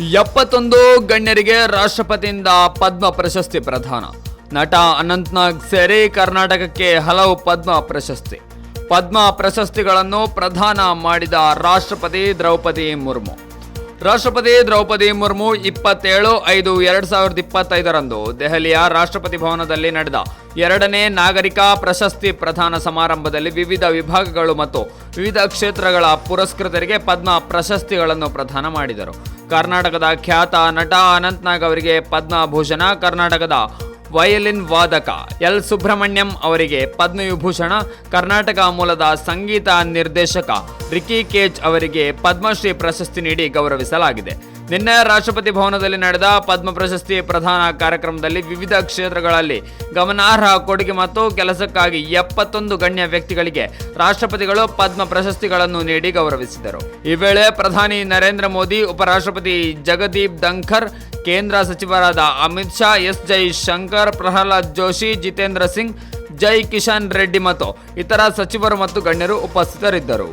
ಎಪ್ಪತ್ತೊಂದು ಗಣ್ಯರಿಗೆ ರಾಷ್ಟ್ರಪತಿಯಿಂದ ಪದ್ಮ ಪ್ರಶಸ್ತಿ ಪ್ರದಾನ. ನಟ ಅನಂತ್ನಾಗ್ ಸೇರಿ ಕರ್ನಾಟಕಕ್ಕೆ ಹಲವು ಪದ್ಮ ಪ್ರಶಸ್ತಿ. ಪದ್ಮ ಪ್ರಶಸ್ತಿಗಳನ್ನು ಪ್ರದಾನ ಮಾಡಿದ ರಾಷ್ಟ್ರಪತಿ ದ್ರೌಪದಿ ಮುರ್ಮು. ರಾಷ್ಟ್ರಪತಿ ದ್ರೌಪದಿ ಮುರ್ಮು ಇಪ್ಪತ್ತೇಳು ಐದು ಎರಡು ಸಾವಿರದ ಇಪ್ಪತ್ತೈದರಂದು ದೆಹಲಿಯ ರಾಷ್ಟ್ರಪತಿ ಭವನದಲ್ಲಿ ನಡೆದ ಎರಡನೇ ನಾಗರಿಕ ಪ್ರಶಸ್ತಿ ಪ್ರದಾನ ಸಮಾರಂಭದಲ್ಲಿ ವಿವಿಧ ವಿಭಾಗಗಳು ಮತ್ತು ವಿವಿಧ ಕ್ಷೇತ್ರಗಳ ಪುರಸ್ಕೃತರಿಗೆ ಪದ್ಮ ಪ್ರಶಸ್ತಿಗಳನ್ನು ಪ್ರದಾನ ಮಾಡಿದರು. ಕರ್ನಾಟಕದ ಖ್ಯಾತ ನಟ ಅನಂತ್ನಾಗ್ ಅವರಿಗೆ ಪದ್ಮಭೂಷಣ ಕರ್ನಾಟಕದ ವಯಲಿನ್ ವಾದಕ ಎಲ್. ಸುಬ್ರಹ್ಮಣ್ಯಂ ಅವರಿಗೆ ಪದ್ಮವಿಭೂಷಣ, ಕರ್ನಾಟಕ ಮೂಲದ ಸಂಗೀತ ನಿರ್ದೇಶಕ ರಿಕಿ ಕೇಜ್ ಅವರಿಗೆ ಪದ್ಮಶ್ರೀ ಪ್ರಶಸ್ತಿ ನೀಡಿ ಗೌರವಿಸಲಾಗಿದೆ. ನಿನ್ನೆ ರಾಷ್ಟ್ರಪತಿ ಭವನದಲ್ಲಿ ನಡೆದ ಪದ್ಮ ಪ್ರಶಸ್ತಿ ಪ್ರದಾನ ಕಾರ್ಯಕ್ರಮದಲ್ಲಿ ವಿವಿಧ ಕ್ಷೇತ್ರಗಳಲ್ಲಿ ಗಮನಾರ್ಹ ಕೊಡುಗೆ ಮತ್ತು ಕೆಲಸಕ್ಕಾಗಿ ಎಪ್ಪತ್ತೊಂದು ಗಣ್ಯ ವ್ಯಕ್ತಿಗಳಿಗೆ ರಾಷ್ಟ್ರಪತಿಗಳು ಪದ್ಮ ಪ್ರಶಸ್ತಿಗಳನ್ನು ನೀಡಿ ಗೌರವಿಸಿದರು. ಈ ವೇಳೆ ಪ್ರಧಾನಿ ನರೇಂದ್ರ ಮೋದಿ, ಉಪರಾಷ್ಟ್ರಪತಿ ಜಗದೀಪ್ ಧಂಖರ್ ಕೇಂದ್ರ ಸಚಿವರಾದ ಅಮಿತ್ ಶಾ, ಎಸ್ ಜೈ ಶಂಕರ್ ಪ್ರಹ್ಲಾದ್ ಜೋಶಿ, ಜಿತೇಂದ್ರ ಸಿಂಗ್, ಜೈ ಕಿಶನ್ ರೆಡ್ಡಿ ಮತ್ತು ಇತರ ಸಚಿವರು ಮತ್ತು ಗಣ್ಯರು ಉಪಸ್ಥಿತರಿದ್ದರು.